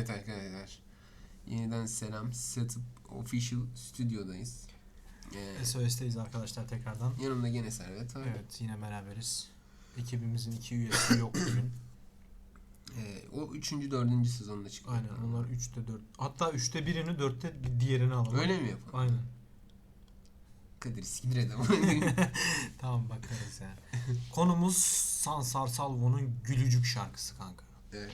Evet arkadaşlar. Yeniden selam. Setup Official Stüdyodayız. Ee, SOS'teyiz arkadaşlar tekrardan. yanımda gene Servet var. Evet yine beraberiz. Ekibimizin iki üyesi yok bugün. Ee, o üçüncü, dördüncü sezonda çıktı. Aynen onlar 3'te 4. Hatta 3'te birini 4'te diğerini alalım. Öyle mi yapalım? Aynen. Kadir siktir ama. Tamam bakarız yani. Konumuz Sansar Salvo'nun Gülücük şarkısı kanka. evet.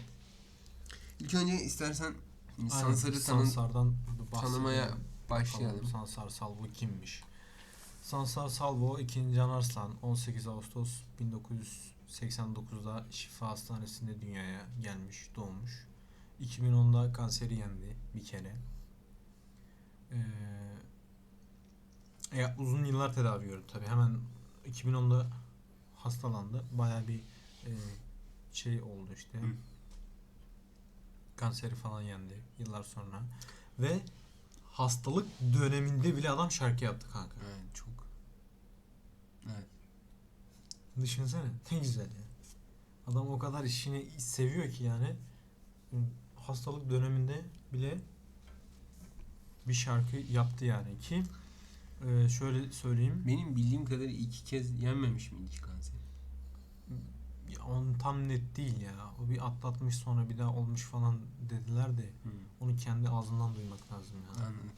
İlk önce istersen Aynen, Sansar'ı tanı Sansar'dan tanımaya başlayalım. Sansar Salvo kimmiş? Sansar Salvo 2. Can Arslan 18 Ağustos 1989'da Şifa Hastanesi'nde dünyaya gelmiş, doğmuş. 2010'da kanseri yendi bir kere. Ee, e, uzun yıllar tedavi gördü tabii. Hemen 2010'da hastalandı. Bayağı bir e, şey oldu işte. Hı. Kanseri falan yendi yıllar sonra. Ve hastalık döneminde bile adam şarkı yaptı kanka. Evet çok. Evet. Düşünsene ne güzel ya. Adam o kadar işini seviyor ki yani hastalık döneminde bile bir şarkı yaptı yani ki e, şöyle söyleyeyim Benim bildiğim kadarıyla iki kez yenmemiş miydi hiç kanser? Onun tam net değil ya. O bir atlatmış sonra bir daha olmuş falan dediler de Hı. onu kendi ağzından duymak lazım ya. Anladım.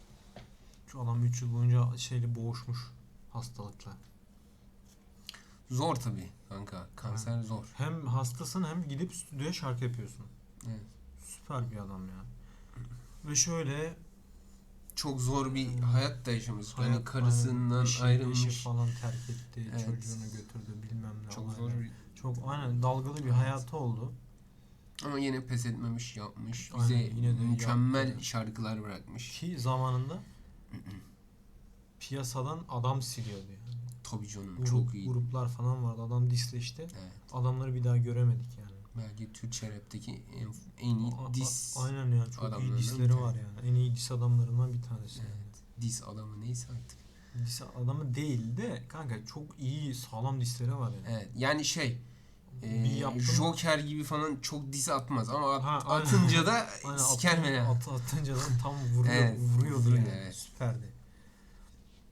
Şu adam 3 yıl boyunca şeyle boğuşmuş hastalıkla. Zor tabii kanka. Kanser zor. Hem hastasın hem gidip stüdyoya şarkı yapıyorsun. Evet. Süper bir adam ya. Ve şöyle Çok zor bir hayat da yaşamış. hayat- hani karısından eşi- ayrılmış. eşi falan terk etti, Evet. çocuğunu götürdü bilmem ne. Çok zor bir Çok aynen dalgalı bir hayatı oldu. ama yine pes etmemiş, yapmış. Aynen, Bize yine de mükemmel yaptı. şarkılar bırakmış. Ki zamanında piyasadan adam siliyordu yani. Tabii canım Grup, çok iyi. Gruplar falan vardı. Adam disleşti. Evet. Adamları bir daha göremedik yani. Belki Türkçe rapteki en, en iyi A- dis Aynen ya çok iyi disleri var yani. En iyi dis adamlarından bir tanesi. yani. evet, dis adamı neyse artık. Dis adamı değil de kanka çok iyi sağlam disleri var yani. Evet. Yani şey e. Joker gibi falan çok dis atmaz ama at- Ha, atınca da Aynen, siker beni. At, atınca da tam vuruyor, Evet, vuruyordu vuruyor, yani. evet. Süperdi.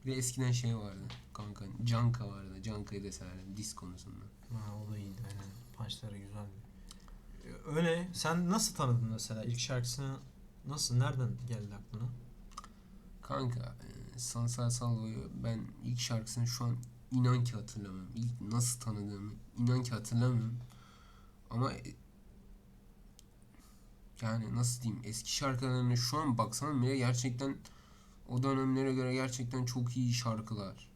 Bir de eskiden şey vardı kanka. Canka vardı. Canka'yı da severdim dis konusunda. Ha, o da iyiydi aynen. Punchları güzeldi. Ee, Öyle. Sen nasıl tanıdın mesela? İlk şarkısını nasıl, nereden geldi aklına? Kanka e, Sansar Salvo'yu ben ilk şarkısını şu an inan ki hatırlamıyorum. İlk nasıl tanıdığımı inan ki hatırlamıyorum. Ama e, yani nasıl diyeyim eski şarkılarına şu an baksam bile gerçekten o dönemlere göre gerçekten çok iyi şarkılar.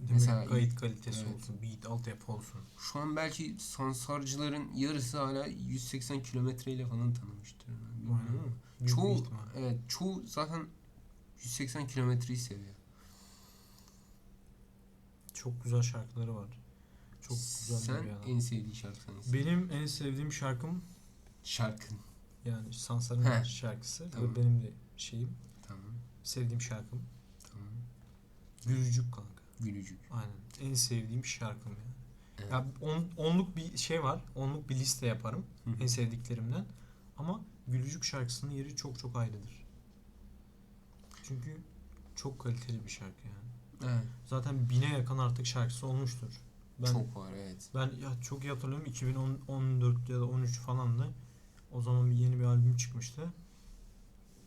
Değil Mesela mi? Kayıt kalitesi evet. olsun, beat, altyapı olsun. Şu an belki Sansarcıların yarısı hala 180 kilometreyle falan tanımıştır. Bilmiyorum ama. Çoğu evet çoğu zaten 180 kilometreyi seviyor. Çok güzel şarkıları var. Çok güzel Sen bir adam. en sevdiğin şarkı hangisi? Benim en sevdiğim şarkım Şarkın. yani Sansar'ın Heh. şarkısı Tamam. ve benim de şeyim, Tamam. sevdiğim şarkım. Tamam. Gülücük kanka. Gülücük. Aynen. En sevdiğim şarkım yani. Evet. Ya on, onluk bir şey var. Onluk bir liste yaparım. Hı hı. En sevdiklerimden. Ama Gülücük şarkısının yeri çok çok ayrıdır. Çünkü çok kaliteli bir şarkı yani. Evet. Zaten bine yakın artık şarkısı olmuştur. Ben Çok var evet. ben ya çok iyi hatırlıyorum 2014 ya da 13 falan da o zaman bir yeni bir albüm çıkmıştı.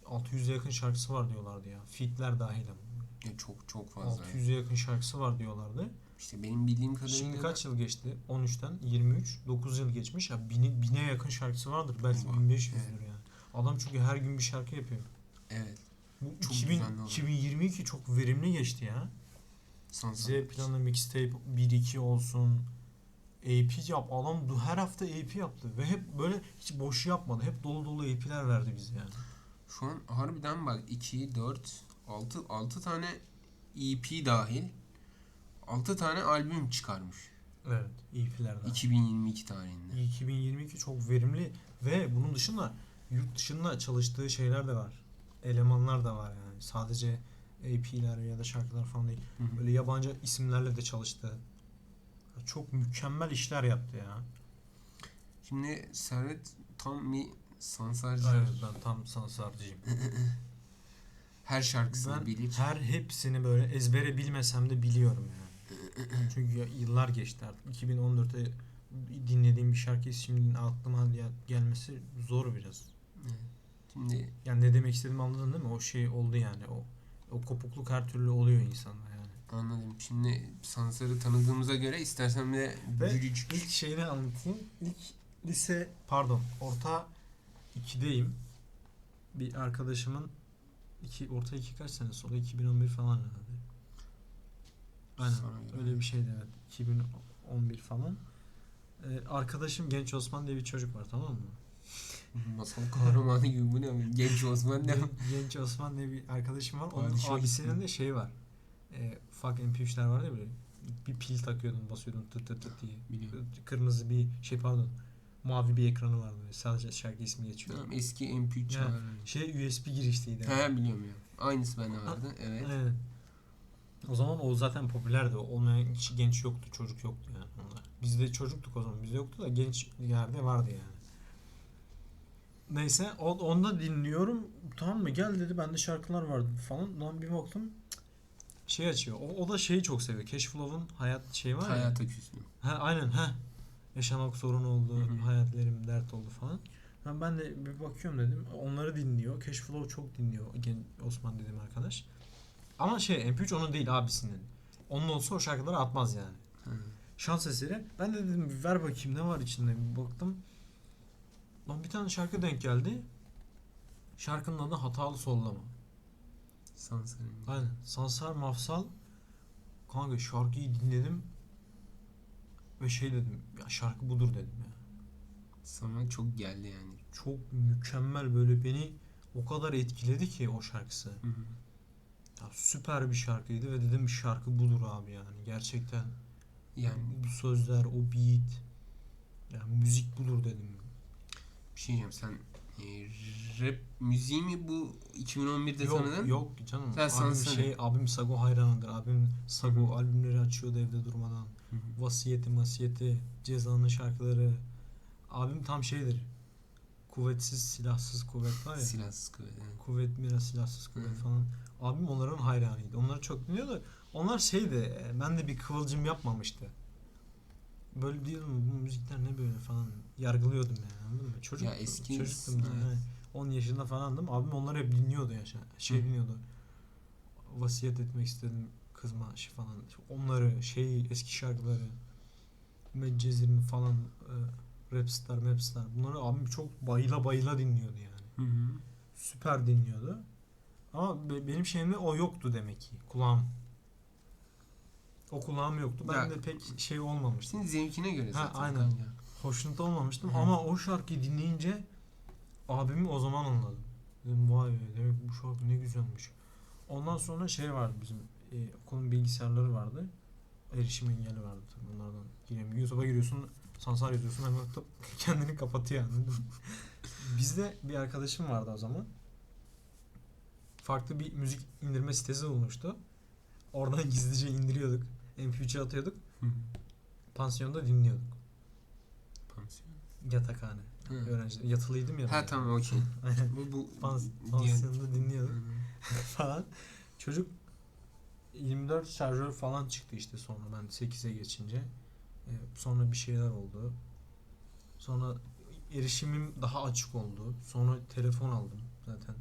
600'e yakın şarkısı var diyorlardı ya. Fitler dahil ama. Ya çok çok fazla. 600'e yakın şarkısı var diyorlardı. İşte benim bildiğim kadarıyla Şimdi kaç yıl geçti? 13'ten 23, 9 yıl geçmiş. Ya bine, bine yakın şarkısı vardır. Belki Var, 1500'dür evet. yani. Adam çünkü her gün bir şarkı yapıyor. Evet. Bu Çok 2000, düzenli olarak. 2022 çok verimli geçti ya. Z planı mixtape 1-2 olsun. AP yap. Adam du- her hafta AP yaptı. Ve hep böyle hiç boş yapmadı. Hep dolu dolu AP'ler verdi bize yani. Şu an harbiden bak 2, 4, 6, 6 tane EP dahil 6 tane albüm çıkarmış. Evet. AP'lerden. 2022 tarihinde. 2022 çok verimli ve bunun dışında yurt dışında çalıştığı şeyler de var. Elemanlar da var yani. Sadece AP'ler ya da şarkılar falan değil. Hı hı. Böyle yabancı isimlerle de çalıştı. Çok mükemmel işler yaptı ya. Şimdi Servet tam bir Sansarcı. Evet ben tam sansarcıyım. Her şarkısını Ben bilir. her hepsini böyle ezbere bilmesem de biliyorum yani. Çünkü ya- yıllar geçti artık. 2014'te dinlediğim bir şarkı şimdi aklıma gelmesi zor biraz. Şimdi Yani ne demek istediğimi anladın değil mi? O şey oldu yani. O o kopukluk her türlü oluyor insanda yani. anladım. Şimdi Sansar'ı tanıdığımıza göre istersen bir de Ve Gülücük. İlk şeyini anlatayım. İlk lise pardon orta 2'deyim. Bir arkadaşımın iki, orta 2 kaç sene sonra 2011 falan herhalde. Aynen Sonra öyle bir şeydi evet. 2011 falan. Ee, arkadaşım Genç Osman diye bir çocuk var tamam mı? Masal kahramanı gibi bu ne? Genç Osman ne? Gen- Genç Osman diye bir arkadaşım var. Onun Padişah abisinin de şey var. Ee, ufak MP3'ler vardı ya böyle. Bir pil takıyordun basıyordun tıt tıt tıt diye. Biliyorum. Kırmızı bir şey pardon. Mavi bir ekranı vardı. böyle. Sadece şarkı ismi geçiyor. Tamam, eski MP3 Ya, çalar. Şey USB girişliydi. He biliyorum ya. Aynısı bende vardı. Evet. Evet. O zaman o zaten popülerdi. Olmayan hiç genç yoktu, çocuk yoktu yani onlar. Bizde çocuktuk o zaman. Bizde yoktu da genç yerde vardı yani. Neyse onda dinliyorum. Tamam mı? Gel dedi. Bende şarkılar vardı falan. Lan bir baktım. Şey açıyor. O, o da şeyi çok seviyor. Cashflow'un hayat şey var ya. Hayata küstüm. Ha aynen ha. Yaşamak sorun oldu, Hı hı. hayatlarım dert oldu falan. Ben, ben de bir bakıyorum dedim. Onları dinliyor. Cashflow çok dinliyor. Osman dedim arkadaş. Ama şey MP3 onun değil abisinin. Onun olsa o şarkıları atmaz yani. Hı. Şans eseri. Ben de dedim ver bakayım ne var içinde bir baktım. Lan bir tane şarkı denk geldi. Şarkının adı Hatalı Sollama. Sansar'ın. Aynen. Sansar Mafsal. Kanka şarkıyı dinledim. Ve şey dedim. Ya şarkı budur dedim ya. Sana çok geldi yani. Çok mükemmel böyle beni o kadar etkiledi ki o şarkısı. Hı hı. Ya süper bir şarkıydı ve dedim şarkı budur abi yani. Gerçekten Yani bu sözler, o beat. Yani müzik budur dedim. Bir şey diyeceğim sen e, rap müziği mi bu 2011'de Yok tanıdın? yok canım. Sen abim sansana. şey abim Sago hayranıdır. Abim Sago albümleri açıyordu evde durmadan. Hı hı. Vasiyeti, masiyeti, cezanın şarkıları. Abim tam şeydir. Kuvvetsiz, silahsız kuvvet var ya. Silahsız kuvvet. evet. kuvvet mira, silahsız kuvvet Hı. falan. Abim onların hayranıydı. Onları çok dinliyordu. Onlar şeydi, e, ben de bir kıvılcım yapmamıştı. Böyle diyordum bu müzikler ne böyle falan yargılıyordum yani anladın mı? Çocuk, Ya eski çocuktum da evet. yani. 10 yaşında falandım. Abim onları hep dinliyordu ya. Şey, şey Hı. dinliyordu. Vasiyet etmek istedim kızma şey falan. Onları şey eski şarkıları Medcezir falan e, Rapstar, Mapstar bunları abim çok bayıla bayıla dinliyordu yani Hı hı. süper dinliyordu. Ama be- benim şeyimde o yoktu demek ki. Kulağım. O kulağım yoktu. Ben Ya- de pek şey olmamıştı. Senin zevkine göre Ha, zaten. aynen. kanka. Hoşnut olmamıştım Hı. ama o şarkıyı dinleyince abimi o zaman anladım. Dedim vay be demek bu şarkı ne güzelmiş. Ondan sonra şey vardı bizim e, okulun bilgisayarları vardı. Erişim engelli vardı tabii bunlardan. Giremiyor. YouTube'a giriyorsun, sansar yazıyorsun hemen tıp kendini kapatıyor mı? Bizde bir arkadaşım vardı o zaman. Farklı bir müzik indirme sitesi bulmuştu. Oradan gizlice indiriyorduk. MP3'e atıyorduk. Pansiyonda dinliyorduk. Pansiyon. Yatakhane. Hı. Öğrenci. Yatılıydım ya. Ha tamam okey. Aynen. Bu bu Pans- pansiyonda dinliyorduk falan. Çocuk 24 şarjör falan çıktı işte sonra ben 8'e geçince. Ee, sonra bir şeyler oldu. Sonra erişimim daha açık oldu. Sonra telefon aldım zaten.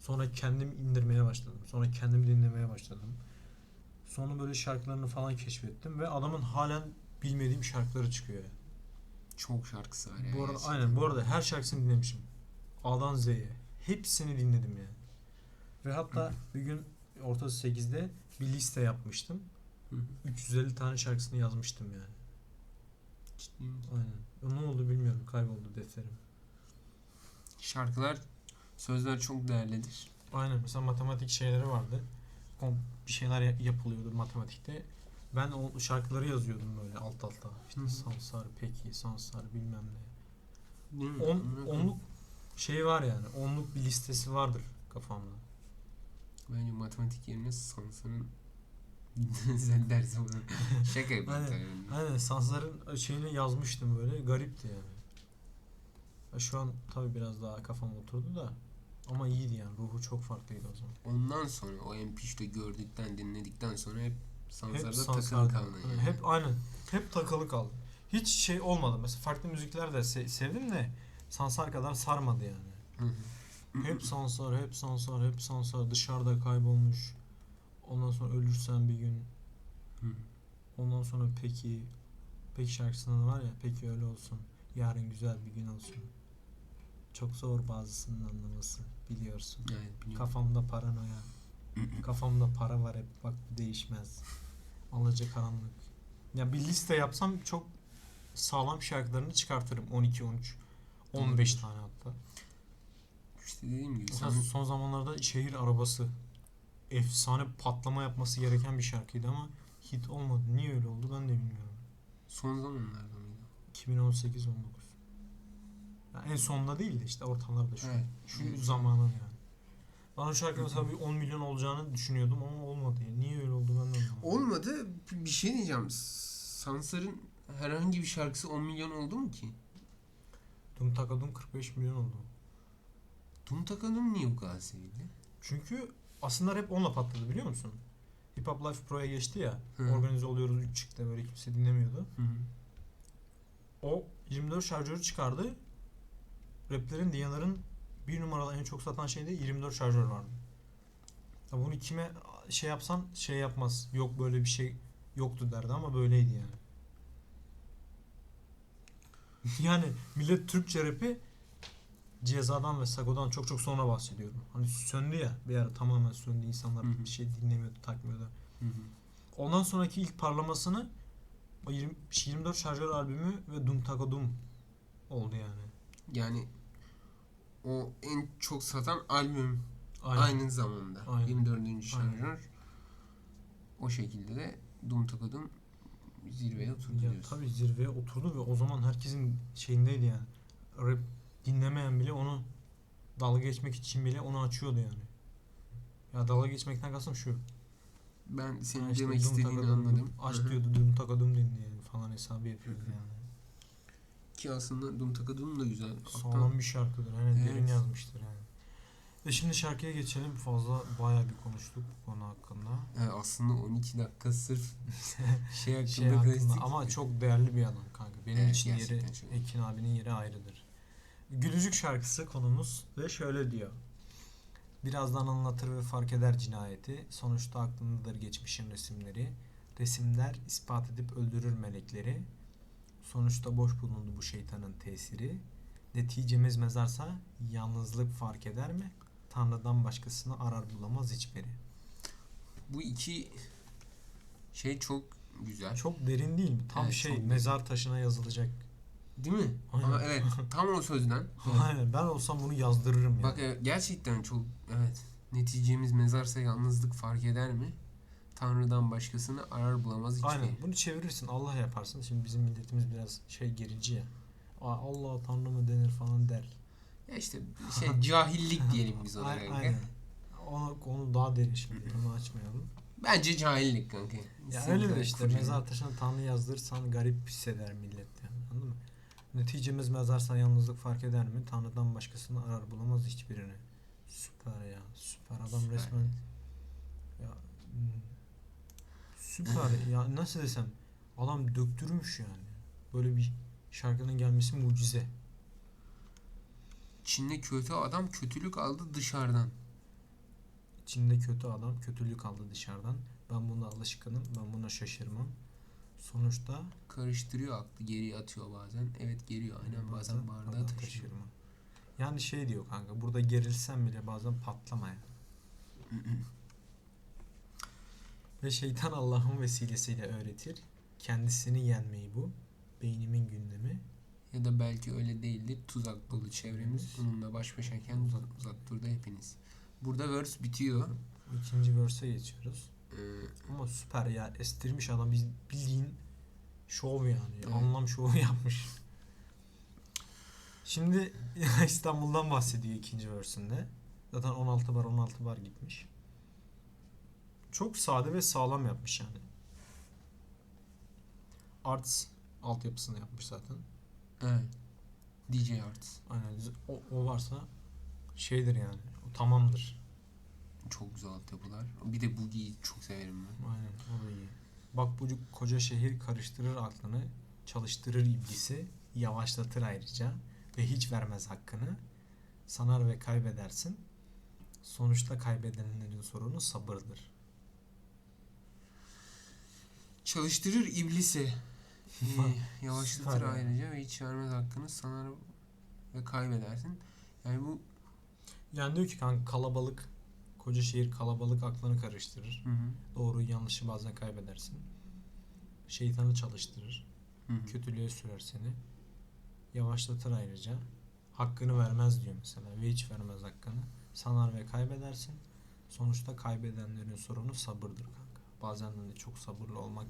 Sonra kendim indirmeye başladım. Sonra kendim dinlemeye başladım. Sonra böyle şarkılarını falan keşfettim ve adamın halen bilmediğim şarkıları çıkıyor. yani. Çok şarkısı var ya. Bu arada gerçekten. aynen bu arada her şarkısını dinlemişim. A'dan Z'ye. Hepsini dinledim yani. Ve hatta bir gün ortası 8'de bir liste yapmıştım. Hı hı. 350 tane şarkısını yazmıştım yani. Ciddi? Aynen. O ne oldu bilmiyorum. Kayboldu defterim. Şarkılar sözler çok değerlidir. Aynen. Mesela matematik şeyleri vardı. Kom- Bir şeyler ya- yapılıyordu matematikte. Ben o şarkıları yazıyordum böyle alt alta. İşte Hı. Sansar, Peki, Sansar bilmem ne. Değil mi? On, onluk şey var yani. Onluk bir listesi vardır kafamda. Bence matematik yerine Sansa'nın sen dersi bana. Şaka yapıyorum Aynen. tabii. Aynen Sansar'ın şeyini yazmıştım böyle. Garipti yani. Ya Şu an tabii biraz daha kafam oturdu da ama iyiydi yani ruhu çok farklıydı o zaman. Ondan sonra o MP3'te gördükten dinledikten sonra hep Sansar'da Hep takılı Sansar'da. kaldın Hani yani. Hep aynen. Hep takılı kaldım. Hiç şey olmadı. Mesela farklı müzikler de se- sevdim de Sansar kadar sarmadı yani. Hı hı. Hep Sansar, hep Sansar, hep Sansar. Dışarıda kaybolmuş. Ondan sonra ölürsen bir gün. Hı. Ondan sonra peki. Peki şarkısında da var ya. Peki öyle olsun. Yarın güzel bir gün olsun. Çok zor bazısının anlaması. Biliyorsun. Evet biliyorum. Kafamda paranoya. Kafamda para var hep. Bak bu değişmez. Alaca karanlık. Ya bir liste yapsam çok sağlam şarkılarını çıkartırım. 12 13 15 Doğrudur. tane hatta. İşte dediğim gibi sen son zamanlarda şehir arabası efsane patlama yapması gereken bir şarkıydı ama hit olmadı. Niye öyle oldu ben de bilmiyorum. son zamanlarda mıydı? 2018 19. Ya en sonunda değil de işte ortalarda şu. Evet. Şu Evet. zamanın yani. Ben o şarkı mesela bir 10 milyon olacağını düşünüyordum ama olmadı. Yani. Niye öyle oldu ben de anlamadım. Olmadı. Bir şey diyeceğim. Sansar'ın herhangi bir şarkısı 10 milyon oldu mu ki? Dum Takadum 45 milyon oldu. Dum Takadum niye bu kadar sevildi? Çünkü aslında hep onunla patladı biliyor musun? Hip Hop Life Pro'ya geçti ya. Hı. Organize oluyoruz 3 çıktı böyle kimse dinlemiyordu. Hı. O 24 şarjörü çıkardı. Raplerin, Diyanar'ın bir numaralı en çok satan şeyde 24 şarjör vardı. Ya bunu kime şey yapsan şey yapmaz. Yok böyle bir şey yoktu derdi ama böyleydi yani. yani millet Türkçe rapi Ceza'dan ve Sago'dan çok çok sonra bahsediyorum. Hani söndü ya bir ara tamamen söndü insanlar Hı hı. bir şey dinlemiyordu takmıyordu. Hı hı. Ondan sonraki ilk parlamasını o 20, 24 şarjör albümü ve Dum Taka Dum oldu yani. Yani o en çok satan albüm Aynen. aynı zamanda. Aynen. 24. şarjör. O şekilde de Dum Takadum zirveye oturdu Ya diyorsun. tabii zirveye oturdu ve o zaman herkesin şeyindeydi yani. Rap dinlemeyen bile onu dalga geçmek için bile onu açıyordu yani. Ya dalga geçmekten kastım şu. Ben senin Ha işte demek istediğini anladım. Aç diyordu Dum Taka Dum dinleyelim falan hesabı yapıyordu yani. Ki aslında Dum Takadum da güzel. Sağlam bir şarkıdır. Hani derin Evet. yazmıştır yani. Ve şimdi şarkıya geçelim. Fazla bayağı bir konuştuk bu konu hakkında. e, aslında 12 dakika sırf şey hakkında şey hakkında ama çok değerli bir adam kanka. Benim Evet, için yeri çok. Ekin abinin yeri ayrıdır. Gülücük şarkısı konumuz ve şöyle diyor. Birazdan anlatır ve fark eder cinayeti. Sonuçta aklındadır geçmişin resimleri. Resimler ispat edip öldürür melekleri. Sonuçta boş bulundu bu şeytanın tesiri. Neticemiz mezarsa yalnızlık fark eder mi? Tanrı'dan başkasını arar bulamaz hiçbiri. Bu iki şey çok güzel. Çok derin değil mi? Tam Evet, şey mezar taşına yazılacak. Değil mi? Aynen. Ama evet tam o sözden. Aynen ben olsam bunu yazdırırım yani. Bak e, gerçekten çok evet. Neticemiz mezarsa yalnızlık fark eder mi? Tanrı'dan başkasını arar bulamaz hiçbir. Aynen. Bunu çevirirsin. Allah yaparsın. Şimdi bizim milletimiz biraz şey gerici ya. Aa, Allah Tanrı mı denir falan der. Ya işte şey cahillik diyelim biz ona kanka. Aynen. Onu, onu daha derin şimdi. Onu açmayalım. Bence cahillik kanka. Ya Sen öyle de işte kurcalı. mezar taşına Tanrı yazdırırsan garip hisseder millet yani. Anladın mı? Neticemiz mezarsa yalnızlık fark eder mi? Tanrı'dan başkasını arar bulamaz hiçbirini. Süper ya. Süper. Adam Süper. resmen ya hmm, süper ya nasıl desem adam döktürmüş yani. Böyle bir şarkının gelmesi mucize. Çin'de kötü adam kötülük aldı dışarıdan. İçinde kötü adam kötülük aldı dışarıdan. Ben buna alışkınım. Ben buna şaşırmam. Sonuçta Karıştırıyor aklı geriye atıyor bazen. Evet geriyor aynen bazen bardağı bardağı taşıyor. taşırma. Yani şey diyor kanka burada gerilsen bile bazen patlama yani. Ve şeytan Allah'ın vesilesiyle öğretir. Kendisini yenmeyi bu. Beynimin gündemi. Ya da belki öyle değildir. Tuzak dolu çevremiz. Bununla baş başayken uzak, uzak durdu hepiniz. Burada verse bitiyor. İkinci verse'e geçiyoruz. Ee, Ama süper ya. Estirmiş adam. Biz bildiğin şov yani. Evet. Anlam şovu yapmış. Şimdi İstanbul'dan bahsediyor ikinci verse'ünde. Zaten 16 bar 16 bar gitmiş. Çok sade ve sağlam yapmış yani. Arts altyapısını yapmış zaten. evet. DJ Arts. Aynen o, o varsa şeydir yani. O tamamdır. Çok güzel altyapılar. Bir de Boogie'yi çok severim ben. Aynen o da iyi. Bak bu koca şehir karıştırır aklını, çalıştırır iblisi, yavaşlatır ayrıca ve hiç vermez hakkını. Sanar ve kaybedersin. Sonuçta kaybedenlerin sorunu sabırdır. Çalıştırır iblisi. Ee, yavaşlatır Süper ayrıca ve hiç vermez hakkını sanar ve kaybedersin. Yani bu Yani diyor ki kanka kalabalık, koca şehir kalabalık aklını karıştırır. hı hı, Doğruyu yanlışı bazen kaybedersin. Şeytanı çalıştırır. hı hı. Kötülüğe sürer seni. Yavaşlatır ayrıca. Hakkını vermez diyor mesela ve hiç vermez hakkını. Sanar ve kaybedersin. Sonuçta kaybedenlerin sorunu sabırdır kanka. Bazen de çok sabırlı olmak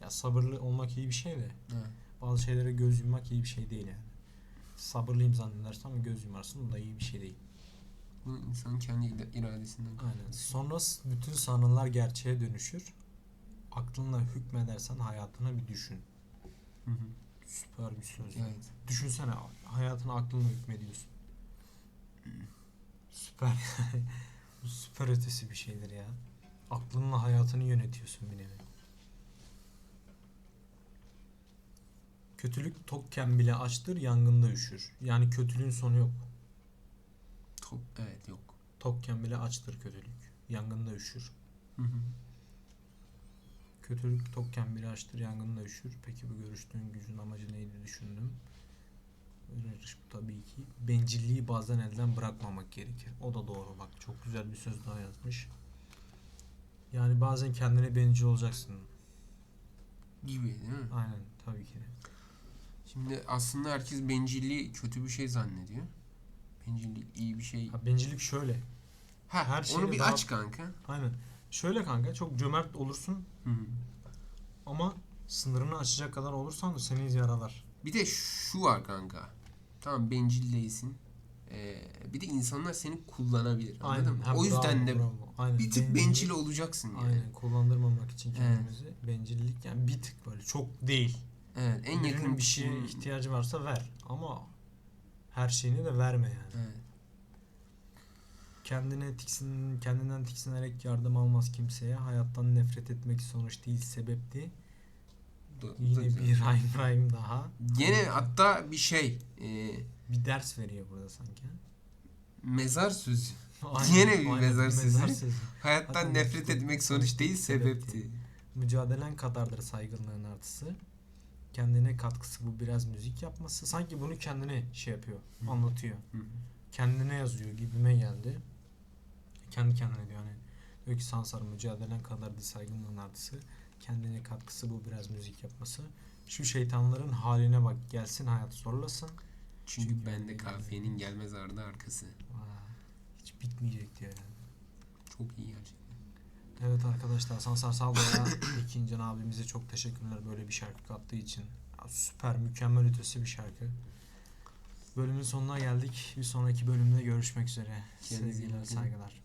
ya sabırlı olmak iyi bir şey de Evet. bazı şeylere göz yummak iyi bir şey değil yani. Sabırlıyım zannedersin ama göz yumarsın o da iyi bir şey değil. Bu insanın kendi ira- iradesinden Aynen. Sonra bütün sanrılar gerçeğe dönüşür. Aklınla hükmedersen hayatına bir düşün. Hı hı. Süper bir söz. Evet. Düşünsene hayatına aklınla hükmediyorsun. Süper. Bu süper ötesi bir şeydir ya. Aklınla hayatını yönetiyorsun bir nevi. Kötülük tokken bile açtır, yangında üşür. Yani kötülüğün sonu yok. Top, evet yok. Tokken bile açtır kötülük. Yangında üşür. Hı hı. Kötülük tokken bile açtır, yangında üşür. Peki bu görüştüğün gücün amacı neydi düşündüm. Öneririz bu tabii ki. Bencilliği bazen elden bırakmamak gerekir. O da doğru bak. Çok güzel bir söz daha yazmış. Yani bazen kendine bencil olacaksın. Gibi değil mi? Aynen tabii ki. Şimdi aslında herkes bencilliği kötü bir şey zannediyor. Bencillik iyi bir şey. Ha, bencillik şöyle. Ha, her onu bir daha- aç kanka. Aynen. Şöyle kanka çok cömert olursun Hı hı. ama sınırını aşacak kadar olursan da seni yaralar. Bir de şu var kanka. Tamam bencil değilsin. Ee, bir de insanlar seni kullanabilir. Anladın mı? O yüzden de bravo. Aynen. bir tık Bencillik- bencil olacaksın yani. Aynen kullandırmamak için Evet. kendimizi bencillik yani bir tık böyle çok değil. Evet, en Birinin yakın bir şeye ihtiyacı varsa ver ama her şeyini de verme yani. Evet. Kendine tiksin kendinden tiksinerek yardım almaz kimseye. Hayattan nefret etmek sonuç değil sebepti. Da Yine güzel. bir rhyme rhyme daha. Gene hatta bir şey e, Bir ders veriyor burada sanki. mezar sözü. Aynen, Yine bir aynen, mezar sözü. Hayattan Hatta nefret etmek sonuç değil sebepti. Mücadelen kadardır saygınlığın artısı. Kendine katkısı bu biraz müzik yapması. Sanki bunu kendine şey yapıyor, Hı. anlatıyor. Hı kendine yazıyor gibime geldi. Kendi kendine diyor hani. Diyor ki Sansar mücadelen kadardı saygınlığın artısı. Kendine katkısı bu biraz müzik yapması. Şu şeytanların haline bak gelsin hayat zorlasın. Çünkü Çünkü bende kafiyenin gelmez ardı arkası. Aa, hiç bitmeyecek diyor yani. Çok iyi gerçekten. Evet arkadaşlar Sansar Saldo'ya ikinci abimize çok teşekkürler böyle bir şarkı kattığı için. Ya, süper mükemmel ötesi bir şarkı. Bölümün sonuna geldik. Bir sonraki bölümde görüşmek üzere. Kendinize Sevgiler, saygılar.